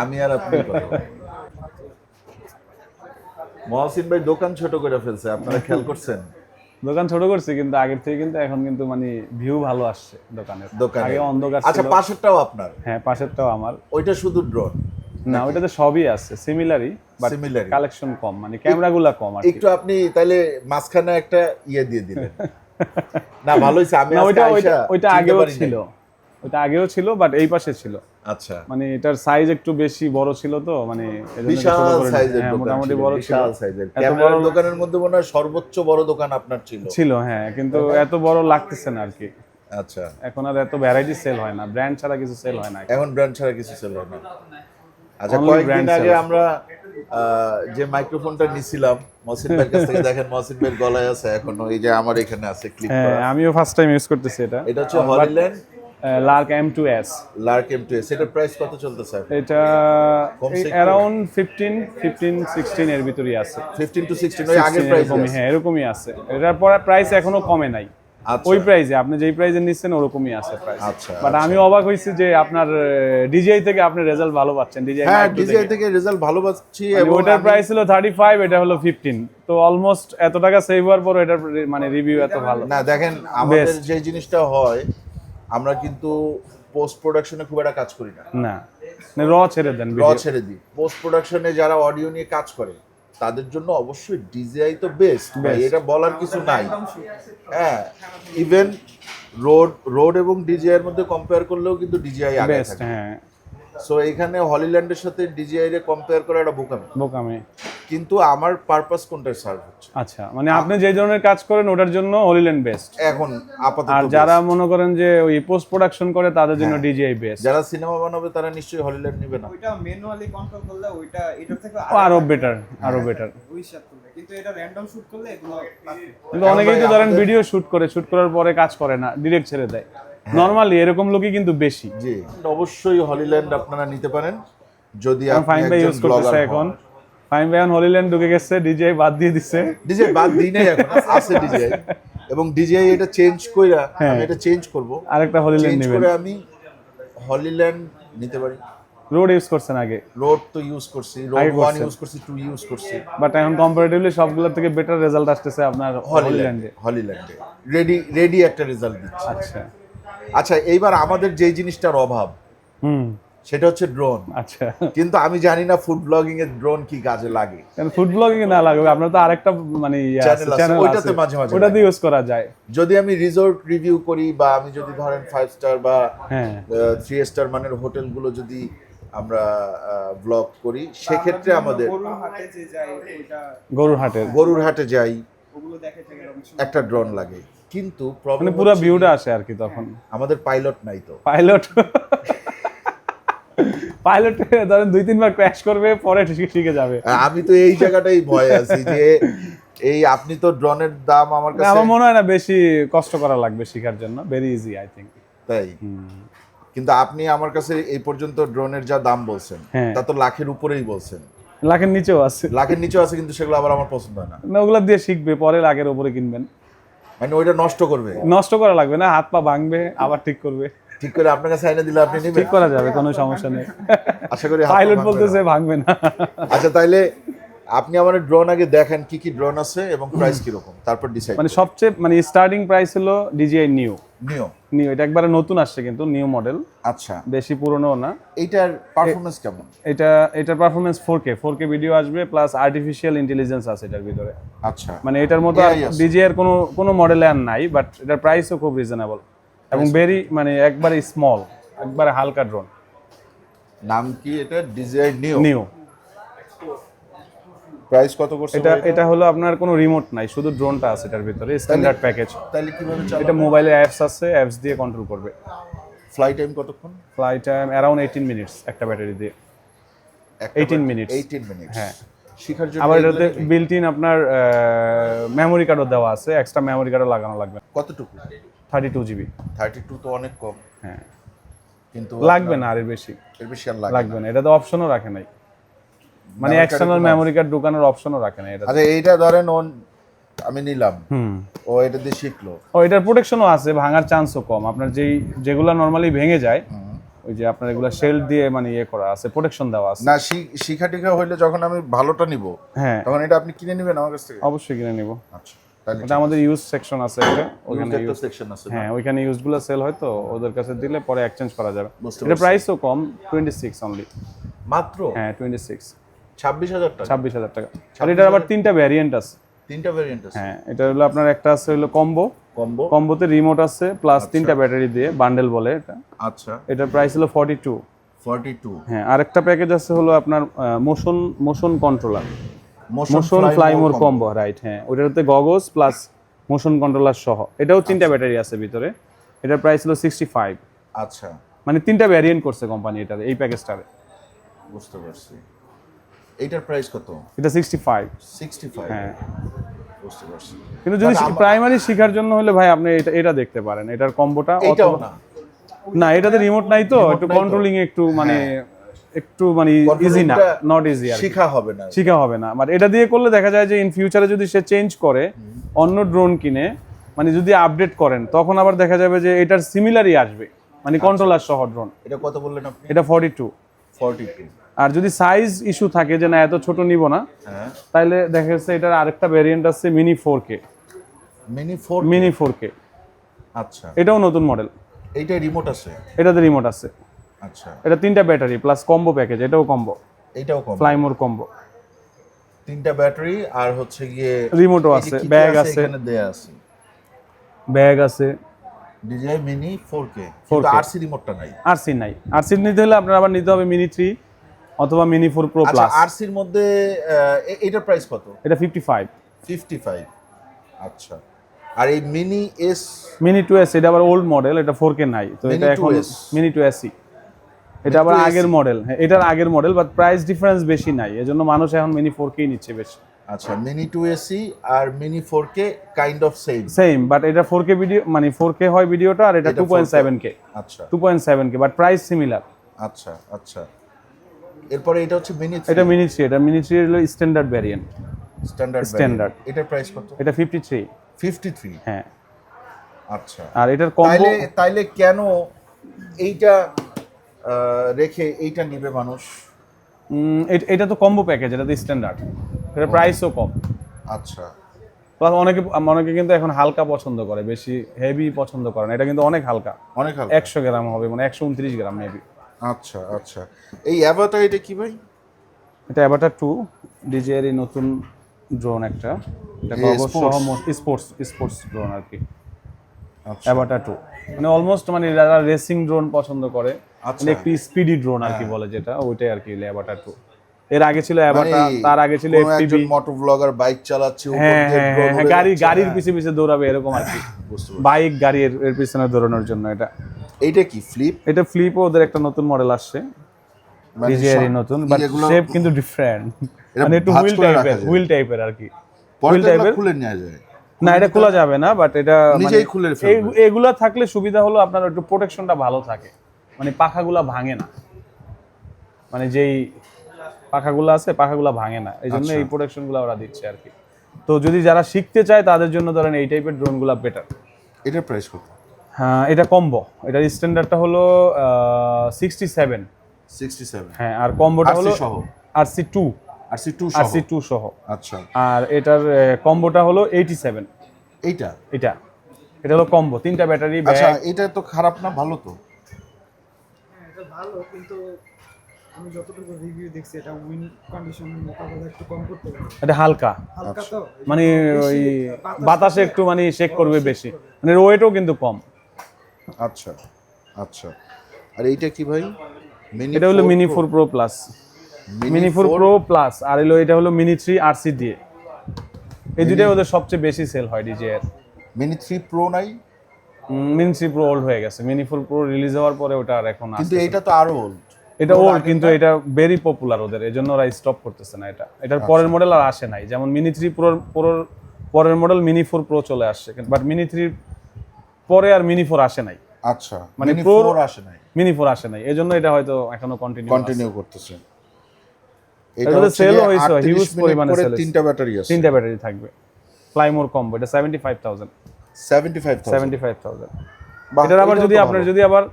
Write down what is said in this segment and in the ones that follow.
আমি আর আপনি মহসিন ভাই দোকান ছোট করে ফেলছে আপনারা খেয়াল করছেন? দোকান ছোট করছি কিন্তু আগের থেকে কিন্তু এখন কিন্তু মানে ভিউ ভালো আসছে দোকানের। দোকানে আগে অন্ধকার আচ্ছা পাশেরটাও আপনার? হ্যাঁ পাশেরটাও আমার। ওইটা শুধু ড্রোন না ওইটাতে সবই আছে সিমিলারই বাট। কালেকশন কম মানে ক্যামেরাগুলো কম আর একটু আপনি তাইলে মাঝখানে একটা ইয়ে দিয়ে দিলেন। না ভালোই আমি ওইটা ওইটা আগেও ছিল। ওইটা আগেও ছিল বাট এই পাশে ছিল। আচ্ছা। মানে এটার সাইজ একটু বেশি বড় ছিল তো মানে বিশাল সাইজের হ্যাঁ, মোটামুটি বড় ছিল। বিশাল সাইজের ক্যামেরার দোকানের মধ্যে মনে হয় সর্বোচ্চ বড় দোকান আপনার ছিল। ছিল হ্যাঁ কিন্তু এত বড় লাগতেছে না আর কি আচ্ছা। এখন আর এত ভ্যারাইটি সেল হয় না ব্র্যান্ড ছাড়া কিছু সেল হয় না এখন। ব্র্যান্ড ছাড়া কিছু সেল হয় না। আচ্ছা কয়েকদিন আগে আমরা যে মাইক্রোফোনটা নিছিলাম মহসিন ভাইয়ের কাছ থেকে দেখেন মহসিন ভাইয়ের গলায় আছে এখনও এই যে আমার এখানে আছে ক্লিক হ্যাঁ করা। আমিও ফার্স্ট টাইম ইউজ করতেছি এটা। এটা হচ্ছে Hollyland Lark M two S Lark M two S এটার প্রাইস কত চলতেছে? এটা অ্যারাউন্ড ফিফটিন ফিফটিন সিক্সটিন এর ভিতরেই আছে। ফিফটিন টু সিক্সটিন ওই আগের 16 প্রাইস হ্যাঁ এরকমই আছে। এটার পরে প্রাইস এখনও কমে নাই। আচ্ছা। ওই প্রাইসে আপনি যেই প্রাইসে নিচ্ছেন ওরকমই আছে প্রাইস আচ্ছা, বাট আমি অবাক হইছি যে আপনার ডিজিআই থেকে আপনি রেজাল্ট ভালো পাচ্ছেন ডিজিআই হ্যাঁ ডিজিআই থেকে। রেজাল্ট ভালো পাচ্ছি এবং ওটার প্রাইস ছিল থার্টি ফাইভ এটা হলো ফিফটিন তো অলমোস্ট এত টাকা সেভ হওয়ার পর এটার মানে রিভিউ এত ভালো। না দেখেন আমাদের যে জিনিসটা হয় আমরা কিন্তু পোস্ট প্রোডাকশনে খুব একটা কাজ করি না। না। র ছেড়ে দেন র ছেড়ে দিই। পোস্ট প্রোডাকশনে যারা অডিও নিয়ে কাজ করে তাদের জন্য অবশ্যই ডিজিআই তো বেস্ট ভাই এটা বলার কিছু নাই। হ্যাঁ ইভেন রোড রোড এবং ডিজিআই এর মধ্যে কম্পেয়ার করলেও কিন্তু ডিজিআই আগে থাকে। হ্যাঁ। সো এখানে হলিল্যান্ডের সাথে ডিজিআই রে কম্পেয়ার করা একটা বোকামি। বোকামে। কিন্তু আমার পারপাস কোনটা সার্ভ হচ্ছে? আচ্ছা মানে আপনি যে ধরনের কাজ করেন ওটার জন্য হলিল্যান্ড বেস্ট এখন আপাতত আর যারা মনে করেন যে ওই পোস্ট প্রোডাকশন করে তাদের হ্যাঁ। জন্য ডিজিআই বেস্ট যারা সিনেমা বানাবে তারা নিশ্চয়ই হলিল্যান্ড নেবে না। ওইটা ম্যানুয়ালি কন্ট্রোল করলে ওইটা এটার থেকে আরও বেটার আরও বেটার ওই হিসাব কিন্তু এটা র্যান্ডম শুট করলে এগুলো কিন্তু অনেকেই তো ধরেন ভিডিও শুট করে শুট করার পরে কাজ করে না ডিরেক্ট ছেড়ে দেয়। হ্যাঁ। নরমালি এরকম লোকই কিন্তু বেশি। জি। অবশ্যই হলিল্যান্ড আপনারা নিতে পারেন। যদি আপনি ফাইন ভাই ইউজ করতেছে এখন। ফাইন ভাই এখন হলিল্যান্ড ঢুকে গেছে ডিজিআই বাদ দিয়ে দিচ্ছে ডিজে বাদ দিই নাই এখন আছে ডিজে এবং ডিজিআই এটা চেঞ্জ কইরা হ্যাঁ। আমি এটা চেঞ্জ করব। আরেকটা হলিল্যান্ড নেবেন। করে আমি হলিল্যান্ড নিতে পারি। রোড ইউজ করছেন আগে। রোড তো ইউজ করছি রোড ওয়ান ইউজ করছি টু ইউজ করছি। বাট এখন কম্পারেটিভলি সবগুলোর থেকে বেটার রেজাল্ট আসতেছে আপনার হলিল্যান্ডে হলিল্যান্ডে রেডি রেডি একটা রেজাল্ট দিচ্ছে। আচ্ছা। আচ্ছা এইবার আমাদের যেই জিনিসটার অভাব হুম। সেটা হচ্ছে ড্রোন আচ্ছা। কিন্তু আমি জানি না ফুড ব্লগিং এর ড্রোন কি কাজে লাগে। কারণ ফুড ব্লগিং না লাগবে? আপনার তো আরেকটা মানে চ্যানেল ওইটাতে মাঝে মাঝে ওটাতে ইউজ করা যায়। যদি আমি রিসোর্ট রিভিউ করি বা আমি যদি ধরেন ফাইভ স্টার বা হ্যাঁ। থ্রি স্টার মানের হোটেলগুলো যদি আমরা ব্লগ করি সেক্ষেত্রে আমাদের গরুর হাটে যে ওইটা গরুর হাটে। যাই একটা ড্রোন লাগে। কিন্তু মানে প্রবলেম পুরো ভিউটা আসে আর কি তখন। আমাদের পাইলট নাই তো। পাইলট পাইলট ধরেন দুই তিনবার ক্র্যাশ করবে পরে শিখে যাবে। আমি তো এই জায়গাটাই ভয় আছি যে এই আপনি তো ড্রোনের দাম আমার কাছে আমার মনে হয় না বেশি কষ্ট করা লাগবে শেখার জন্য। ভেরি ইজি আই থিংক তাই? কিন্তু আপনি আমার কাছে এই পর্যন্ত ড্রোনের যা দাম বলছেন হ্যাঁ। তা তো লাখের উপরেই বলছেন। লাখের নিচেও আছে। লাখের নিচেও আছে কিন্তু সেগুলো আবার আমার পছন্দ হয় না। না ওগুলো দিয়ে শিখবে পরে লাখের উপরে কিনবেন। মানে ওইটা নষ্ট করবে। নষ্ট করা লাগবে না হাত পা ভাঙবে আবার ঠিক করবে। ঠিক করে আপনার কাছে আইনে দিলে আপনি নেবেন? ঠিক করা যাবে কোনো সমস্যা নেই। আশা করি পাইলট বলতেছে ভাঙবে না। আচ্ছা তাইলে আপনি আমার ড্রোন আগে দেখেন কি কি ড্রোন আছে এবং প্রাইস কীরকম তারপর ডিসাইড মানে সবচেয়ে মানে স্টার্টিং প্রাইস হলো ডিজিআই নিউ নিও। নিউ এটা একবারে নতুন আসছে কিন্তু নিউ মডেল। আচ্ছা। বেশি পুরনো না। এইটার পারফরমেন্স কেমন? এটা এটার কে ফোর কে ভিডিও আসবে প্লাস আর্টিফিশিয়াল ইন্টেলিজেন্স আছে এটার ভিতরে। আচ্ছা। মানে এটার মতো আছে। এর কোনো কোনো মডেলে আর নাই বাট এটার প্রাইসও খুব রিজনেবল এবং ভেরি মানে একবারে স্মল একবারে হালকা ড্রোন নাম কি এটা? ডিজাইন নিও। নিউ প্রাইস কত করছে এটা এটা? হলো আপনার কোনো রিমোট নাই শুধু ড্রোনটা আছে এটার ভিতরে স্ট্যান্ডার্ড প্যাকেজ তাহলে কীভাবে এটা মোবাইলে অ্যাপস আছে অ্যাপস দিয়ে কন্ট্রোল করবে। ফ্লাই টাইম কতক্ষণ? Flight time around eighteen minutes একটা ব্যাটারি দিয়ে। 18 minutes। 18 মিনিটস হ্যাঁ। শিখার জন্য আবার এটাতে? বিল্ট ইন আপনার মেমোরি কার্ডও দেওয়া আছে এক্সট্রা মেমোরি কার্ডও লাগানো লাগবে। কতটুকু? থার্টি টু জিবি 32 তো অনেক কম। হ্যাঁ। কিন্তু লাগবে না আর বেশি। এর বেশি আর লাগবে লাগবে না। এটা তো অপশনও রাখে নাই। মানে এক্সটার্নাল মেমোরি কার্ড ঢোকানোর অপশনও রাখে না এটা আচ্ছা এইটা ধরেন ওন আমি নিলাম। হুম। ও এটা দিয়ে শিখলো। ও এটার প্রোটেকশনও আছে ভাঙার চান্সও কম। আপনার যেই যেগুলো নর্মালি ভেঙে যায় ওই যে আপনার এগুলো শেল দিয়ে মানে ইয়ে করা আছে প্রোটেকশন দেওয়া আছে। না শিখা টিখা হইলে যখন আমি ভালোটা নিব হ্যাঁ। তখন এটা আপনি কিনে নেবেন আমার কাছ থেকে? অবশ্যই কিনে নিব। আচ্ছা ওটা আমাদের ইউজ সেকশন আছে একটা ওখানে ইউজ সেকশন আছে হ্যাঁ ওইখানে ইউজগুলো সেল হয় তো ওদের কাছে দিলে পরে এক্সচেঞ্জ করা যাবে। এটা প্রাইসও কম টোয়েন্টি সিক্স অনলি মাত্র? হ্যাঁ টোয়েন্টি সিক্স ছাব্বিশ হাজার টাকা। ছাব্বিশ হাজার টাকা। আর এটার আবার তিনটা ভ্যারিয়েন্ট আছে। তিনটা ভ্যারিয়েন্ট আছে। হ্যাঁ এটা হলো আপনার একটা আছে হলো কম্বো কম্বো কম্বোতে রিমোট আছে প্লাস তিনটা ব্যাটারি দিয়ে বান্ডেল বলে এটা। আচ্ছা। এটার প্রাইস হলো ফর্টি টু ফর্টি টু হ্যাঁ আরেকটা প্যাকেজ আছে হলো আপনার motion motion controller motion fly fly more combo right হ্যাঁ। ওটাতে গগলস প্লাস মোশন কন্ট্রোলার সহ। এটাও তিনটা ব্যাটারি আছে ভিতরে। এটার প্রাইস হলো সিক্সটি ফাইভ আচ্ছা। মানে তিনটা ভ্যারিয়েন্ট করছে কোম্পানি এটাতে এই প্যাকেজটারে বুঝতে পারছি। এইটার প্রাইস কত? এটা সিক্সটি ফাইভ সিক্সটি ফাইভ হ্যাঁ। বুঝতে পারছি। কিন্তু যদি প্রাইমারি শিখার জন্য হলে ভাই আপনি এটা এটা দেখতে পারেন। এটার কম্বোটা এইটাও না। না এটাতে রিমোট নাই তো একটু কন্ট্রোলিং একটু মানে একটু মানে ইজি না নট ইজি আর শিখা হবে না। শিখা হবে না। বাট এটা দিয়ে করলে দেখা যায় যে ইন ফিউচারে যদি সে চেঞ্জ করে অন্য ড্রোন কিনে মানে যদি আপডেট করেন তখন আবার দেখা যাবে যে এটার সিমিলারই আসবে। মানে কন্ট্রোলার সহ ড্রোন এটা কত বললেন আপনি? এটা ফর্টি টু ফর্টি টু আর যদি সাইজ ইস্যু থাকে যে না এত ছোট নিব না হ্যাঁ। তাহলে দেখা যাচ্ছে এটার আরেকটা ভ্যারিয়েন্ট আছে mini four K mini four mini four K আচ্ছা। এটাও নতুন মডেল এইটা রিমোট আছে? এটাতে রিমোট আছে। আচ্ছা। এটা তিনটা ব্যাটারি প্লাস কম্বো প্যাকেজ এটাও কম্বো এটাও কম ফ্লাইমোর কম্বো তিনটা ব্যাটারি আর হচ্ছে গিয়ে রিমোটও আছে ব্যাগ আছে এখানে দেয়া আছে? ব্যাগ আছে। ডিজাই মিনি ফোর কে 4K কিন্তু আরসি রিমোটটা নাই। আরসি নাই। আরসি নিতে হলে আপনার আবার নিতে হবে মিনি থ্রি অথবা মিনি ফোর প্রো আচ্ছা প্লাস আরসির মধ্যে আহ, এ- এইটার প্রাইস কত? এটা ফিফটি ফাইভ ফিফটি ফাইভ আচ্ছা। আর এই mini S mini two S এটা আবার ওল্ড মডেল এটা ফোর কে নাই। তো এটা এখন মিনি টু এসি এটা আবার আগের মডেল হ্যাঁ এটার আগের মডেল বাট প্রাইস ডিফারেন্স বেশি নাই। এজন্য মানুষ এখন মিনি ফোর কেই নিচ্ছে বেশি। আচ্ছা mini two SE R mini four K kind of same same but এটা ফোর কে ভিডিও মানে ফোর কে হয় ভিডিওটা আর এটা এটা টু পয়েন্ট সেভেন কে আচ্ছা। Two point seven K but price similar আচ্ছা আচ্ছা। এরপরে এটা হচ্ছে মিনি এটা মিনি থ্রি এটা মিনি থ্রি হলো স্ট্যান্ডার্ড ভ্যারিয়েন্ট স্ট্যান্ডার্ড স্ট্যান্ডার্ড এটার প্রাইস কত? এটা ফিফটি থ্রি ফিফটি থ্রি হ্যাঁ। আচ্ছা। আর এটার কম্বো তাইলে তাইলে কেন এইটা রেখে এইটা নিবে মানুষ? এটা তো কম্বো প্যাকেজ এটা তো স্ট্যান্ডার্ড এটা প্রাইসও কম। আচ্ছা। প্লাস অনেকে অনেকে কিন্তু এখন হালকা পছন্দ করে বেশি হেভি পছন্দ করে না। এটা কিন্তু অনেক হালকা। অনেক হালকা। একশো গ্রাম হবে মানে একশো উনত্রিশ গ্রাম মেবি আচ্ছা আচ্ছা। এই অ্যাভাটা এটা কি ভাই? এটা অ্যাভাটার টু ডিজের এই নতুন ড্রোন একটা। এটা? স্পোর্টস স্পোর্টস ড্রোন আর কি। আচ্ছা। অ্যাভাটার টু মানে অলমোস্ট মানে যারা রেসিং ড্রোন পছন্দ করে আচ্ছা। মানে একটু স্পিডি ড্রোন আর কি বলে যেটা ওইটাই আর কি অ্যাভাটার টু এর আগে ছিল অ্যাভাটা মানে তার আগে ছিল একজন মোটর ব্লগার বাইক চালাচ্ছে উপর হ্যাঁ হ্যাঁ হ্যাঁ গাড়ি গাড়ির হ্যাঁ, পিছে পিছে দৌড়াবে এরকম আর কি। বাইক গাড়ি এর এর পিছনে দৌড়ানোর জন্য এটা। এইটা কি ফ্লিপ এটা ফ্লিপও ওদের একটা নতুন মডেল আসছে। মানে ডিজিআর সব- নতুন বাট শেপ কিন্তু ডিফারেন্ট মানে একটু হুইল টাইপের হুইল টাইপের আর কি। হুইল টাইপের খুলে নেওয়া যায়। না এটা খোলা যাবে না বাট এটা মানে নিজেই খুলে ফেলবে। এই- এগুলা থাকলে সুবিধা হলো আপনার একটু প্রোটেকশনটা ভালো থাকে। মানে পাখাগুলা ভাঙে না। মানে যেই পাখাগুলো আছে পাখাগুলো ভাঙে না। এই জন্য আচ্ছা। এই প্রোটেকশনগুলো ওরা দিচ্ছে আর কি। তো যদি যারা শিখতে চায় তাদের জন্য ধরেন এই টাইপের ড্রোনগুলো বেটার এটার প্রাইস কত? হ্যাঁ এটা কম্বো এটার স্ট্যান্ডার্ডটা হলো সিক্সটি সেভেন সিক্সটি সেভেন হ্যাঁ আর কম্বোটা হলো সহ? R C two R C two R C two সহ। আচ্ছা। আর এটার কম্বোটা হলো এইটি সেভেন এইটা? এটা। এটা হলো কম্বো তিনটা ব্যাটারি আচ্ছা এটা তো খারাপ না ভালো তো? হ্যাঁ এটা ভালো কিন্তু আমি যতটুকু রিভিউ দেখছি এটা উইন কন্ডিশন মোকাবেলা একটু কম করতে পারে এটা হালকা। হালকা তো মানে ওই বাতাসে একটু মানে শেক করবে বেশি। মানে ওয়েটও কিন্তু কম। আচ্ছা আচ্ছা। আর এইটা কি ভাই? এটা হলো mini four pro plus mini four pro plus আর হলো এটা হলো মিনি থ্রি আরসি দিয়ে এই দুটাই ওদের সবচেয়ে বেশি সেল হয় ডিজে এর। মিনি থ্রি প্রো নাই? মিনি থ্রি প্রো ওল্ড হয়ে গেছে। মিনি ফোর প্রো রিলিজ হওয়ার পরে ওটা আর এখন কিন্তু এইটা তো আরও ওল্ড এটা ওল্ড কিন্তু এটা ভেরি পপুলার ওদের এই জন্য ওরা স্টপ করতেছে না এটা। এটার আচ্ছা। পরের মডেল আর আসে নাই। যেমন মিনি থ্রি প্রোর প্রোর পরের মডেল মিনি ফোর প্রো চলে আসছে। বাট মিনি থ্রির পরে আর মিনি ফোর আসে নাই। আচ্ছা মানে আসে নাই। মিনি ফোর আসে নাই। এই জন্য এটা হয়তো এখনও কন্টিনিউ কন্টিনিউ করতেছে। এটা 38 huge মিনিট পরিমাণে হয়েছে। তিনটা ব্যাটারি আছে। তিনটা ব্যাটারি থাকবে। ফ্লাইমোর কম্বো এটা সেভেন্টি ফাইভ থাউজেন্ড 75000 সেভেন্টি এটার আবার যদি যদি আবার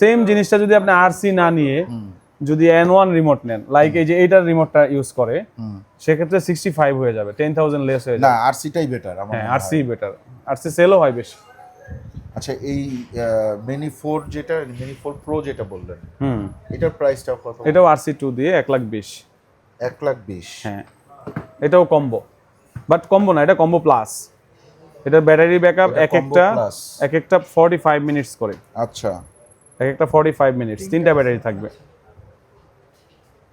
সেম জিনিসটা যদি আপনি আরসি না নিয়ে যদি এন ওয়ান রিমোট নেন লাইক এই যে এইটার রিমোটটা ইউজ করে সেক্ষেত্রে সিক্সটি ফাইভ হয়ে যাবে টেন থাউজেন্ড লেস হয়ে যাবে। না আরসিটাই বেটার হয়। আরসি বেটার আরসি সেলও হয় বেশি। আচ্ছা এই মিনি ফোর যেটা মিনি ফোর প্রো যেটা বললেন হুম। এটার প্রাইসটা কত? এটাও আরসি টু দিয়ে এক লাখ বিশ। এক লাখ বিশ। হ্যাঁ। এটাও কম্বো বাট কম্বো না এটা কম্বো প্লাস এটার ব্যাটারি ব্যাকআপ এক একটা এক একটা ফর্টি ফাইভ মিনিটস করে। আচ্ছা। এক একটা ফর্টি ফাইভ মিনিটস তিনটা ব্যাটারি থাকবে।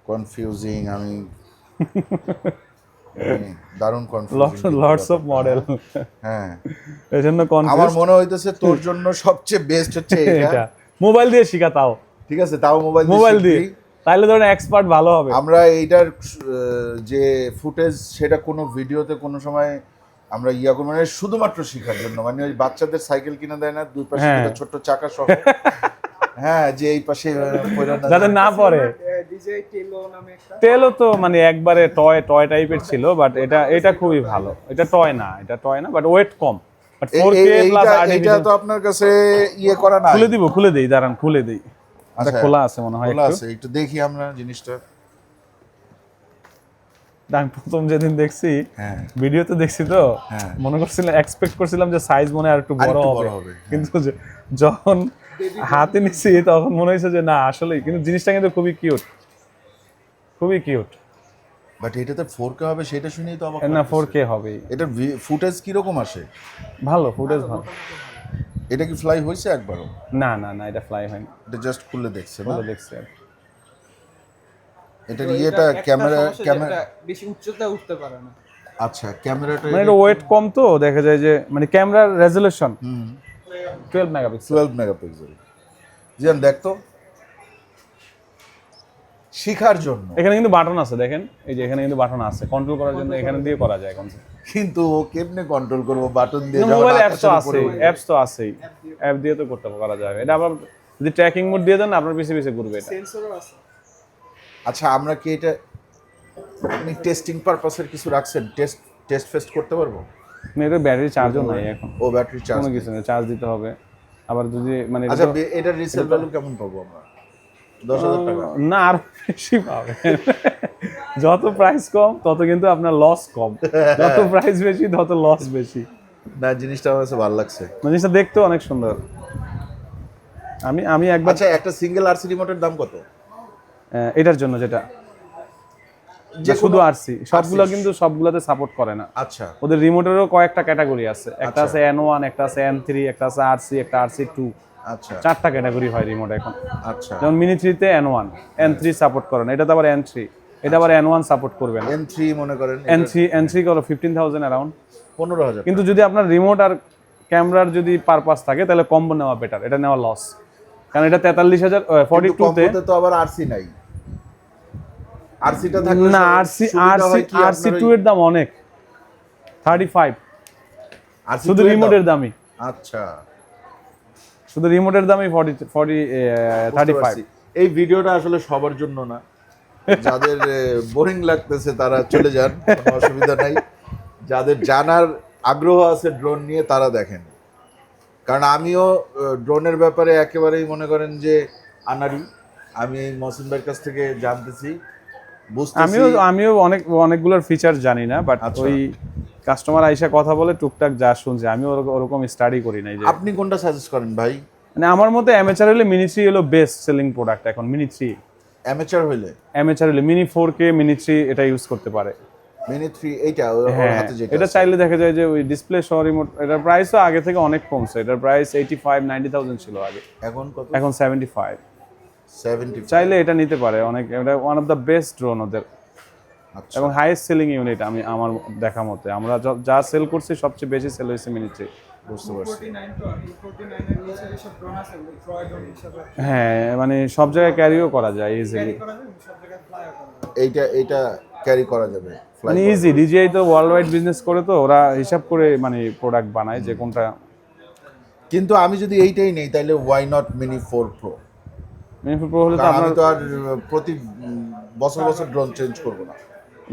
কনফিউজিং আমি দারুণ কনফিউজিং লর্ডস অফ মডেল হ্যাঁ। এই জন্য আমার মনে হইতেছে তোর জন্য সবচেয়ে বেস্ট হচ্ছে এটা। মোবাইল দিয়ে শিখা তাও। ঠিক আছে তাও মোবাইল মোবাইল দিয়ে। তাইলে ধরেন এক্সপার্ট ভালো হবে। আমরা এইটার যে ফুটেজ সেটা কোনো ভিডিওতে কোনো সময় আমরা ইয়া করব মানে শুধুমাত্র শেখার জন্য। মানে ওই বাচ্চাদের সাইকেল কিনে দেয় না দুই পাশে হ্যাঁ। ছোট্ট চাকা সহ। হ্যাঁ যে এই পাশে যাতে না পড়ে। তেলও তো মানে একবারে টয় টয় টাইপের ছিল বাট এটা এটা খুবই ভালো। এটা টয় না এটা টয় না বাট ওয়েট কম। বাট এই- ফোর এই- কে প্লাস এইটা এইটা তো আপনার কাছে ইয়ে করা না খুলে দিব খুলে দেই দাঁড়ান খুলে দেই। আচ্ছা, খোলা আছে মনে হয় খোলা আছে একটু দেখি আমরা জিনিসটা। আমি প্রথম যেদিন দেখছি হ্যাঁ। ভিডিওতে দেখছি তো হ্যাঁ। মনে করছিলাম এক্সপেক্ট করছিলাম যে সাইজ মনে আর একটু বড় হবে। হ্যাঁ। কিন্তু যখন হাতে নিচ্ছি তখন মনে হয়েছে যে না আসলে কিন্তু জিনিসটা কিন্তু খুবই কিউট খুবই কিউট বাট এটাতে ফোর কে হবে সেটা শুনেই তো অবাক না। ফোর কে হবেই। এটার ফুটেজ কীরকম আসে? ভালো ফুটেজ ভালো এটা কি ফ্লাই হয়েছে একবারও? না না না এটা ফ্লাই হয়নি। এটা জাস্ট খুলে দেখছে না? ভালো দেখছি। এটার ইয়েটা এটা ক্যামেরা ক্যামেরা বেশি উচ্চতা উঠতে পারে না। আচ্ছা ক্যামেরাটা মানে ওয়েট কম তো দেখা যায় যে মানে ক্যামেরার রেজলিউশন হুম। টুয়েলভ মেগাপিক্সেল টুয়েলভ মেগাপিক্সেল জিয়ান দেখতো শিখার জন্য। এখানে কিন্তু বাটন আছে দেখেন। এই যে এখানে কিন্তু বাটন আছে। কন্ট্রোল করার জন্য এখানে দিয়ে করা যায় কনসেপ্ট কিন্তু ও কেমনে কন্ট্রোল করব? বাটন দিয়ে মোবাইল অ্যাপস তো আছে অ্যাপস তো আছেই। অ্যাপ দিয়ে তো করতে করা যাবে এটা আবার যদি ট্র্যাকিং মোড দিয়ে দেন আপনার পিছে পিছে ঘুরবে এটা। সেন্সরও আছে। আচ্ছা আমরা কি এটা আপনি টেস্টিং পারপাসের কিছু রাখছেন? টেস্ট টেস্ট ফেস্ট করতে পারব? এটা ব্যাটারি চার্জও নাই এখন। ও ব্যাটারি চার্জ কোনো কিছু নেই। চার্জ দিতে হবে। আবার যদি মানে এটা আচ্ছা এটার রিসেল ভ্যালু কেমন পাবো আমরা? না আরও বেশি পাবে। যত প্রাইস কম তত কিন্তু আপনার লস কম। যত প্রাইস বেশি তত লস বেশি। না জিনিসটা আমার কাছে ভালো লাগছে। মানে জিনিসটা দেখতেও অনেক সুন্দর। আমি আমি একবার আচ্ছা একটা সিঙ্গেল আরসি রিমোটের দাম কত? এটার জন্য যেটা। যে শুধু আরসি সবগুলো কিন্তু সবগুলোতে সাপোর্ট করে না। আচ্ছা। ওদের রিমোটেরও কয়েকটা ক্যাটাগরি আছে। একটা আচ্ছা। আছে এন ওয়ান একটা আছে এন থ্রি একটা আছে আরসি একটা আরসি টু আচ্ছা। চারটা ক্যাটাগরি হয় রিমোট এখন। আচ্ছা। যেমন মিনি থ্রিতে N one N three support করে না এটাতে আবার এন থ্রি এটা আবার এন ওয়ান সাপোর্ট করবে না এন থ্রি মনে করেন এন থ্রি এন থ্রি করো ফিফটিন থাউজেন্ড অ্যারাউন্ড পনেরো হাজার কিন্তু যদি আপনার রিমোট আর ক্যামেরার যদি পারপাস থাকে তাহলে কম্বো নেওয়া বেটার এটা নেওয়া লস কারণ এটা তেতাল্লিশ হাজার ফর্টি টুতে তো আবার আরসি নাই। আরসিটা থাকলে না আরসি আরসি আরসি টু এর দাম অনেক। থার্টি ফাইভ RC2 শুধু রিমোটের দামই। আচ্ছা। শুধু রিমোটের দামই ফর্টি ফর্টি থার্টি ফাইভ এই ভিডিওটা আসলে সবার জন্য না। যাদের বোরিং লাগতেছে তারা চলে যান কোনো অসুবিধা নাই। যাদের জানার আগ্রহ আছে ড্রোন নিয়ে তারা দেখেন। কারণ আমিও ড্রোনের ব্যাপারে একেবারেই মনে করেন যে আনারি আমি এই মহসিন ভাইয়ের কাছ থেকে জানতেছি আমিও আমিও অনেক অনেকগুলোর ফিচার জানি না বাট আচ্ছা। ওই কাস্টমার আইসা কথা বলে টুকটাক যা শুনছি আমি ওরকম- স্টাডি করি নাই যে আপনি কোনটা সাজেস্ট করেন ভাই? মানে আমার মতে অ্যামেচার হলে মিনি থ্রি হলো বেস্ট সেলিং প্রোডাক্ট এখন মিনি থ্রি অ্যামেচার হইলে অ্যামেচার হলে mini four K mini three এটা ইউজ করতে পারে। মিনি থ্রি এইটা হ্যাঁ হাতে যেটা এটা চাইলে দেখা যায় যে ওই ডিসপ্লে সহ রিমোট এটার প্রাইসও আগে থেকে অনেক কমছে এটার price eighty five ninety thousand ছিল আগে। এখন কত? এখন সেভেন্টি ফাইভ চাইলে এটা নিতে পারে অনেক এটা one of the best drone ওদের। আচ্ছা। এবং হাইয়েস্ট সেলিং ইউনিট আমি আমার দেখা মতে। আমরা যা সেল করছি সবচেয়ে বেশি সেল হয়েছে মিনি থ্রি বুঝতে পারছি। হ্যাঁ মানে সব জায়গায় ক্যারিও করা যায় ইজিলি ক্যারি করা যায় এবং সব জায়গায় ফ্লাইও করা যায়। এইটা এইটা ক্যারি করা যাবে মানে ইজি ডিজিআই তো ওয়ার্ল্ড ওয়াইড বিজনেস করে তো ওরা হিসাব করে মানে প্রোডাক্ট বানায় যে কোনটা। কিন্তু আমি যদি এইটাই নেই তাহলে why not mini four pro mini four pro হলে তো আপনার তো আর প্রতি বছর বছর ড্রোন চেঞ্জ করব না।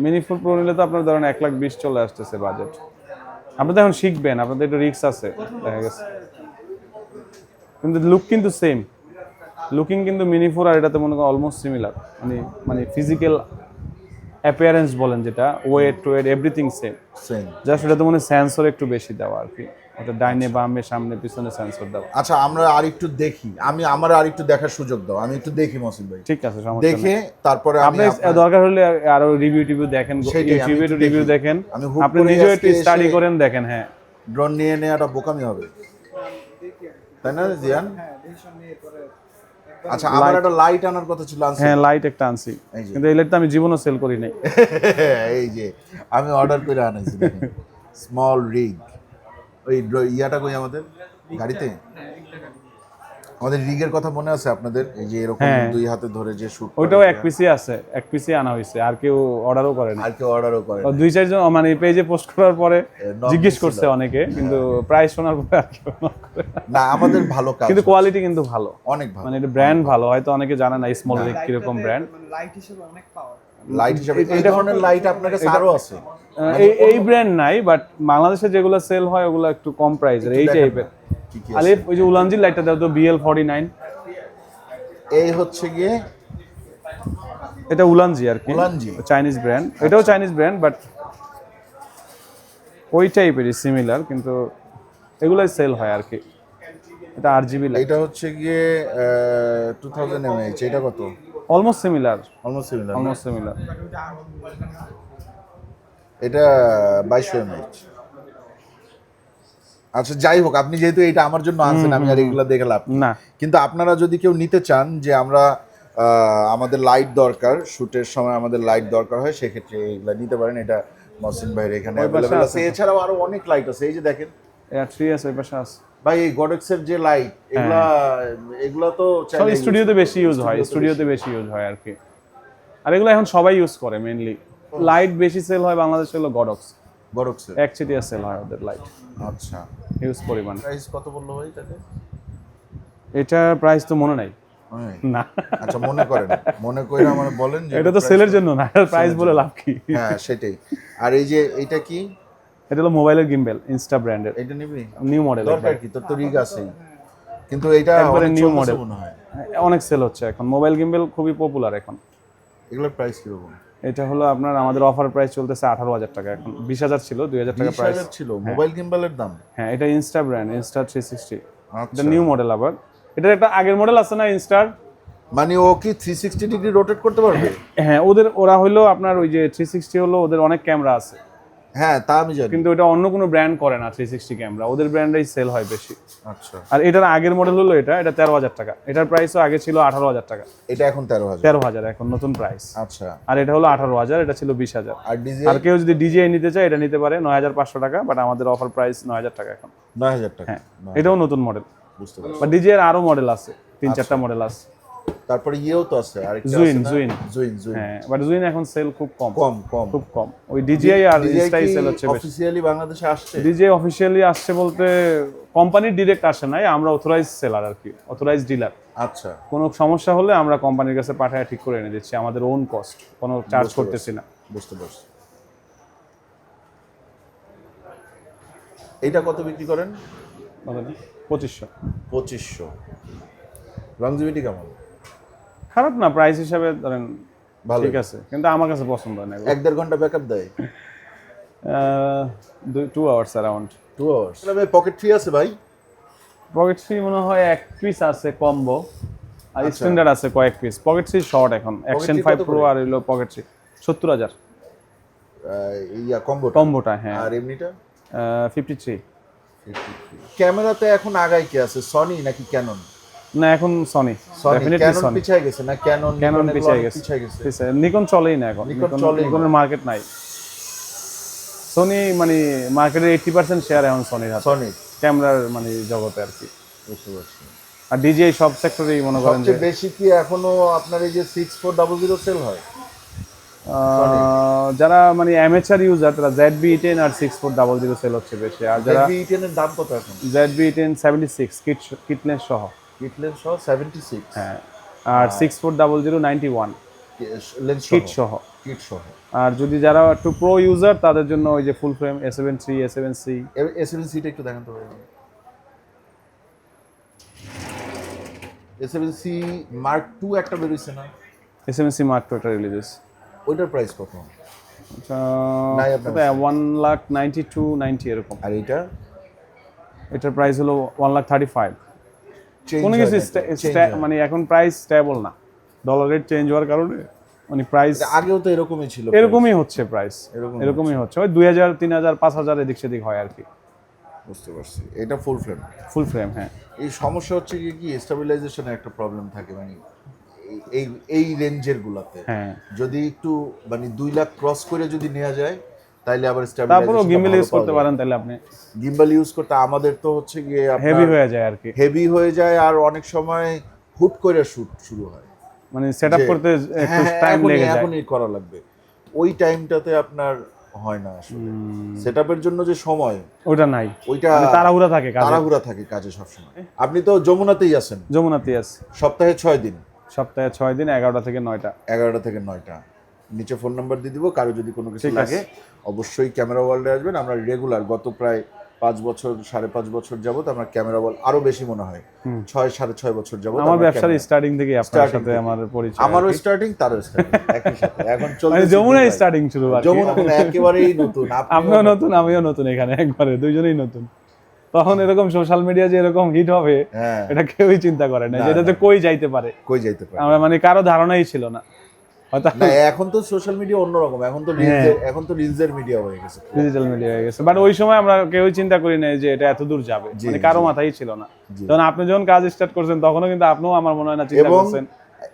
মিনি ফুড প্রো নিলে তো আপনার ধরেন এক লাখ বিশ চলে আসতেছে বাজেট আপনি তো এখন শিখবেন আপনাদের একটু রিস্ক আছে দেখা গেছে। কিন্তু লুক কিন্তু সেম লুকিং কিন্তু মিনি ফোর আর এটাতে মনে করেন অলমোস্ট সিমিলার মানে মানে ফিজিক্যাল অ্যাপিয়ারেন্স বলেন যেটা ওয়েট টোয়েট এভরিথিং সেম সেম জাস্ট এটাতে মনে সেন্সর একটু বেশি দেওয়া আর কি। ওটা ডাইনে বামে সামনে পিছনে সেন্সর দেওয়া। আচ্ছা আমরা আর একটু দেখি। আমি আমার আর একটু দেখার সুযোগ দাও। আমি একটু দেখি মসিন ভাই। ঠিক আছে সমস্যা দেখে তারপরে আপনি দরকার হলে আরও রিভিউ টিভিউ দেখেন ইউটিউবে রিভিউ দেখেন। আপনি নিজেও একটু স্টাডি করেন দেখেন হ্যাঁ। ড্রোন নিয়ে নেওয়াটা বোকামি হবে। তাই না জিয়ান? আচ্ছা আমার একটা লাইট আনার কথা ছিল আনছি হ্যাঁ লাইট একটা আনছি। কিন্তু এই লাইট তো আমি জীবনও সেল করি নাই। এই যে আমি অর্ডার করে আনাইছি স্মল রিগ ওই ইয়াটা কই আমাদের? গাড়িতে? হ্যাঁ একটা গাড়ি আমাদের রিগের কথা মনে আছে আপনাদের? এই যে এরকম হ্যাঁ। দুই হাতে ধরে যে শুট ওইটাও এক পিসি আছে এক পিসি আনা হয়েছে আর কেউ অর্ডারও করে না আর কেউ অর্ডারও করে ও দুই চারজন মানে পেজে পোস্ট করার পরে জিজ্ঞেস। করছে অনেকে কিন্তু প্রাইস শোনার পরে আর কেউ না। না আমাদের ভালো কাজ কিন্তু কোয়ালিটি কিন্তু ভালো। অনেক ভালো। মানে এটা ব্র্যান্ড ভালো হয়তো অনেকে জানে না স্মল রিক কীরকম ব্র্যান্ড মানে লাইট হিসেবে অনেক পাওয়ার লাইট হিসাবে এই ধরনের লাইট আপনার কাছে আরও আছে? এই এই ব্র্যান্ড নাই বাট বাংলাদেশে যেগুলো সেল হয় ওগুলো একটু কম প্রাইসের এই টাইপের। আলিফ ওই যে উলানজির লাইটটা দাও তো বিএল ফর্টি নাইন এই হচ্ছে গিয়ে এটা উলানজি আর কি। উলানজি। চাইনিজ ব্র্যান্ড এটাও চাইনিজ ব্র্যান্ড বাট ওই টাইপেরই সিমিলার কিন্তু এগুলোই সেল হয় আর কি। এটা আর জিবি লাইট এটা হচ্ছে গিয়ে টু থাউজেন্ড এমএইচ এটা কত? Almost similar almost similar almost similar এটা বাইশশো এমএইচ আচ্ছা যাই হোক আপনি যেহেতু এটা আমার জন্য আনছেন আমি আর এগুলো দেখে লাভ না। কিন্তু আপনারা যদি কেউ নিতে চান যে আমরা আহ, আমাদের লাইট দরকার শুটের সময় আমাদের লাইট দরকার হয় সেক্ষেত্রে এগুলো নিতে পারেন। এটা মহসিন ভাইয়ের এখানে অ্যাভেলেবেল আছে। এছাড়াও আরও অনেক লাইট আছে এই যে দেখেন। থ্রি আছে ওই পাশে আছে। ভাই এই গডেক্সের যে লাইট এগুলা এগুলা তো স্টুডিওতে বেশি ইউজ হয় স্টুডিওতে বেশি। ইউজ হয় আর কি। আর এগুলো এখন সবাই ইউজ করে মেইনলি লাইট বেশি সেল হয় বাংলাদেশে হলো গডক্স গডেক্সের এক চিটিয়া সেল হয় ওদের লাইট আচ্ছা। হিউজ পরিমাণ। প্রাইস কত বলল ভাই তাকে এটা প্রাইস তো মনে নাই। না। আচ্ছা মনে করেন। মনে করে আমার বলেন যে এটা তো সেলের জন্য না প্রাইস বলে লাভ কি? হ্যাঁ সেটাই। আর এই যে এটা কি? এটা হলো মোবাইলের গিম্বেল ইনস্টা ব্র্যান্ডের এটা নিবি? নিউ মডেল দরকার কি? তোর তো রিগ আছেই কিন্তু এটা একবারে মনে হয়। অনেক সেল হচ্ছে এখন। মোবাইল গিম্বেল খুবই পপুলার এখন। এগুলোর প্রাইস কীরকম? এটা হলো আপনার আমাদের অফার প্রাইস চলতেছে আঠারো হাজার টাকা। এখন বিশ হাজার ছিল দুই হাজার টাকা প্রাইস ছিল মোবাইল গিম্বালের দাম? হ্যাঁ এটা Insta brand Insta three sixty এটা আচ্ছা। নিউ মডেল আবার। এটার একটা আগের মডেল আছে না ইনস্টার মানে ও কি থ্রি সিক্সটি ডিগ্রি রোটেট করতে পারবে? হ্যাঁ ওদের ওরা হলো আপনার ওই যে থ্রি সিক্সটি হলো ওদের অনেক ক্যামেরা আছে। হ্যাঁ তা আমি জানি। কিন্তু এটা অন্য কোনো ব্র্যান্ড করে না থ্রি সিক্সটি ক্যামেরা ওদের ব্র্যান্ডেই সেল হয় বেশি। আচ্ছা। আর এটার আগের মডেল হলো এটা এটা তেরো হাজার টাকা। এটার প্রাইসও আগে ছিল আঠারো হাজার টাকা। এটা এখন তেরো হাজার। তেরো হাজার এখন নতুন প্রাইস আচ্ছা। আর এটা হলো আঠারো হাজার এটা ছিল বিশ হাজার। আর ডিজে? আর কেউ যদি ডিজিআই নিতে চায় এটা নিতে পারে নয় হাজার পাঁচশো টাকা বাট আমাদের অফার প্রাইস নয় হাজার টাকা এখন। নয় হাজার টাকা। হ্যাঁ এটাও নতুন মডেল বুঝতে পারছি। বা ডিজিআই আরও মডেল আছে তিন চারটা মডেল আছে। তারপরে ইয়েও তো আছে আরেকটা জুইন, জুইন। জুইন জুইন হ্যাঁ বাট জুইন এখন সেল খুব কম। কম কম। খুব কম। ওই ডিজিআই আর ইনস্টাই সেল হচ্ছে বেশি। অফিসিয়ালি বাংলাদেশে আসছে? ডিজিআই অফিসিয়ালি আসছে বলতে কোম্পানির ডিরেক্ট আসে নাই আমরা অথরাইজ সেলার আর কি অথরাইজ ডিলার আচ্ছা। কোনো সমস্যা হলে আমরা কোম্পানির কাছে পাঠায় ঠিক করে এনে দিচ্ছি আমাদের ওন কস্ট কোনো চার্জ করতেছি না। বুঝতে পারছি। এটা কত বিক্রি করেন? পঁচিশশো। পঁচিশশো। লংজিভিটি কেমন? খারাপ না প্রাইস হিসাবে ধরেন ভালো ঠিক আছে কিন্তু আমার কাছে পছন্দ হয় না এক দেড় ঘণ্টা ব্যাকআপ দেয়? Two hours around two hours pocket three আছে ভাই? পকেট ফ্রি মনে হয় এক পিস আছে কম্বো আর আচ্ছা। স্ট্যান্ডার্ড আছে কয়েক পিস পকেট ফ্রি শর্ট এখন। অ্যাকশন ফাইভ প্রো আর হলো পকেট ফ্রি সত্তর হাজার। ইয়া কম্বো কম্বোটা হ্যাঁ। আর এমনিটা? ফিফটি থ্রি ক্যামেরাতে এখন আগাই কি আছে? সনি নাকি ক্যানন না এখন সনি ডেফিনেটলি সনি পিছায় গেছে না? ক্যানন ক্যানন পিছিয়ে গেছে। পিছায় গেছে। নিকন চলেই না এখন। নিকন নিকনের মার্কেট নাই। সোনি মানে মার্কেটের এইটটি পার্সেন্ট শেয়ার এখন সনির হাতে। সনি ক্যামেরার মানে জগতে আর কি। বুঝতে পারছি। আর ডিজিআই সব সেক্টরেই মনে করেন যে বেশি কি এখনও আপনার এই যে six four double zero sale হয়? যারা মানে অ্যামেচার ইউজার তারা জেড বি টেন আর six four double zero sale হচ্ছে বেশি। আর যারা বি টেনের দাম কত এখন? Z B ten seventy six kit কিটনেস সহ। কিটলেন সহ সেভেন্টি সিক্স হ্যাঁ আর six four double zero ninety one lens kit সহ। কিট সহ। আর যদি যারা একটু প্রো ইউজার তাদের জন্য ওই যে full frame A seven three A seven C সিটা একটু দেখান তো S seven C mark two একটা বেরোইছে না? এসএমসি মার্ক টু একটা রিলিজেস ওইটার প্রাইস কত? One lakh ninety two ninety এরকম। আর এইটা? এটার প্রাইস হলো ওয়ান লাখ থার্টি ফাইভ কোনো কিছু। মানে এখন প্রাইস স্টেবল না। ডলার রেট চেঞ্জ হওয়ার কারণে মানে প্রাইস আগেও তো এরকমই ছিল এরকমই হচ্ছে প্রাইস এরকমই হচ্ছে। ওই দুই হাজার তিন হাজার পাঁচ হাজার এদিক সেদিক হয় আর কি। বুঝতে পারছি। এটা ফুল ফ্রেম ফুল ফ্রেম হ্যাঁ। এই সমস্যা হচ্ছে কি কি স্টেবিলাইজেশনে একটা প্রবলেম থাকে মানে এই- এই এই রেঞ্জের গুলাতে। হ্যাঁ। যদি একটু মানে দুই লাখ ক্রস করে যদি নেওয়া যায় তাইলে আবার তারপরেও গিম্বেল ইউজ করতে পারেন তাহলে আপনি। গিম্বল ইউজ করতে আমাদের তো হচ্ছে গিয়ে হেভি হয়ে যায় আর কি। হেভি হয়ে যায় আর অনেক সময় হুট করে শুট শুরু হয়। মানে সেট আপ করতে একটু হ্যাঁ, টাইম এখনই- লেগে যায়। এখনই করা লাগবে। ওই টাইমটাতে আপনার হয় না আসলে। সেটআপের জন্য যে সময় ওটা নাই। ওইটা মানে তাড়াহুড়া থাকে কাজে। তাড়াহুড়া থাকে কাজে সবসময়। আপনি তো যমুনাতেই আছেন। যমুনাতেই আছে। সপ্তাহে ছয় দিন। সপ্তাহে ছয় দিন এগারোটা থেকে নয়টা। এগারোটা থেকে নয়টা। নিচে ফোন নাম্বার দিয়ে দিব কারও যদি কোনো কিছু লাগে অবশ্যই ক্যামেরা ওয়ার্ল্ডে আসবেন। আমরা রেগুলার গত প্রায় পাঁচ বছর সাড়ে পাঁচ বছর যাবত আমরা ক্যামেরা ওয়ার্ল্ড আরও বেশি মনে হয়। ছয় সাড়ে ছয় বছর যাবত আমার ব্যবসার স্টার্টিং থেকে আপনার সাথে আমার পরিচয় আমারও স্টার্টিং তারও স্টার্টিং একই সাথে। এখন মানে চলছে যমুনায় স্টার্টিং শুরু আর যমুনা মানে একেবারেই নতুন আপনিও নতুন। আমিও নতুন এখানে একবারে দুইজনেই নতুন। তখন এরকম সোশ্যাল মিডিয়া যে এরকম হিট হবে হ্যাঁ। এটা কেউই চিন্তা করে না না, যেটাতে কই যাইতে পারে। কই যাইতে পারে। আমরা মানে কারও ধারণাই ছিল না। না এখন তো সোশ্যাল মিডিয়া অন্যরকম এখন তো হ্যাঁ। এখন তো রিলসের মিডিয়া হয়ে গেছে। ডিজিটাল মিডিয়া হয়ে গেছে। বাট ওই সময় আমরা কেউই চিন্তা করি নাই যে এটা এত দূর যাবে। মানে কারও মাথায় ছিল না। যখন আপনি যখন কাজ স্টার্ট করছেন তখনও কিন্তু আপনিও আমার মনে হয় না চিন্তা করছেন।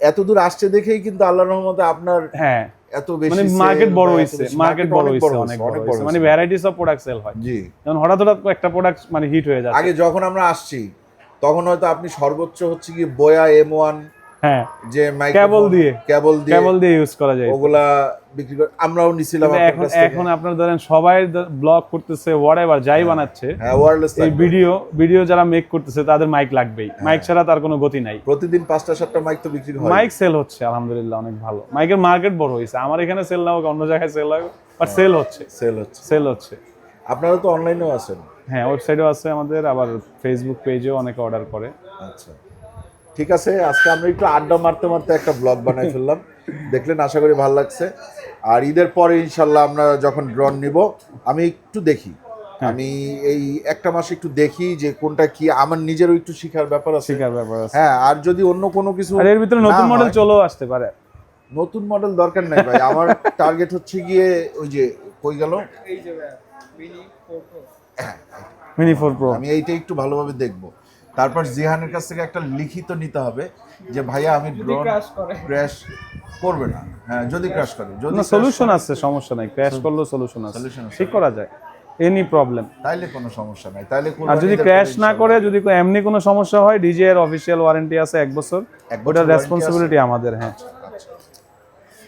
এত দূর আসছে দেখেই কিন্তু আল্লাহর রহমতে আপনার হ্যাঁ। এত বেশি মানে মার্কেট বড় হইছে মার্কেট বড় হইছে অনেক বড়। মানে ভ্যারাইটিস অফ প্রোডাক্ট সেল হয়। জি। যখন হঠাৎ হঠাৎ একটা প্রোডাক্ট মানে হিট হয়ে যাচ্ছে। আগে যখন আমরা আসছি তখন হয়তো আপনি সর্বোচ্চ হচ্ছে কি বয়া এম ওয়ান হ্যাঁ। যে Cable দিয়ে। কেবল দিয়ে কেবল দিয়ে ইউজ করা যায়। ওগুলা বিক্রি করে আমরাও নিছিলাম এখন এখন আপনার ধরেন সবাই ব্লগ করতেছে হোয়াটএভার যাই বানাচ্ছে। হ্যাঁ ওয়্যারলেস এই ভিডিও ভিডিও যারা মেক করতেছে তাদের মাইক লাগবেই। মাইক ছাড়া তার কোনো গতি নাই। প্রতিদিন পাঁচটা সাতটা মাইক তো বিক্রি হয়। মাইক সেল হচ্ছে আলহামদুলিল্লাহ অনেক ভালো। মাইকের মার্কেট বড় হয়েছে। আমার এখানে সেল না হোক অন্য জায়গায় সেল হয়। বাট সেল হচ্ছে। সেল হচ্ছে। সেল হচ্ছে। আপনারা তো অনলাইনেও আছেন। হ্যাঁ ওয়েবসাইটও আছে আমাদের আবার ফেসবুক পেজেও অনেকে অর্ডার করে। আচ্ছা। ঠিক আছে আজকে আমরা একটু আড্ডা মারতে মারতে একটা ব্লগ বানাই ফেললাম। দেখলেন আশা করি ভালো লাগছে। আর ঈদের পরে ইনশাল্লাহ আমরা যখন ড্রন নিব আমি একটু দেখি। হ্যাঁ। আমি এই একটা মাস একটু দেখি যে কোনটা কি আমার নিজেরও একটু শিখার ব্যাপার আছে। শিকার ব্যাপার আছে। হ্যাঁ আর যদি অন্য কোনো কিছু এর ভিতরে নতুন মডেল হয়, চলেও আসতে পারে। নতুন মডেল দরকার নাই ভাই। আমার টার্গেট হচ্ছে গিয়ে ওই যে কই গেল? এই যে mini four mini four pro আমি এইটা একটু ভালোভাবে দেখব। তারপর জিহানের কাছ থেকে একটা লিখিত নিতে হবে যে ভাইয়া আমি ড্রোন ক্র্যাশ করবে না। হ্যাঁ যদি ক্র্যাশ করে যদি সলিউশন আছে সমস্যা নাই। ক্র্যাশ করলেও সলিউশন আছে। আছে। ঠিক করা যায়। এনি প্রবলেম তাইলে কোনো সমস্যা নাই। তাইলে আর যদি ক্র্যাশ না করে যদি কোনো এমনি কোনো সমস্যা হয় ডিজে এর অফিসিয়াল ওয়ারেন্টি আছে এক বছর। ওটার রেসপন্সিবিলিটি আমাদের হ্যাঁ। আচ্ছা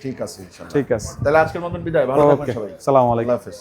ঠিক আছে ইনশাআল্লাহ। ঠিক আছে। তাহলে আজকের মতন বিদায়। ভালো থাকবেন সবাই। সালাম আলাইকুম। হাফেজ।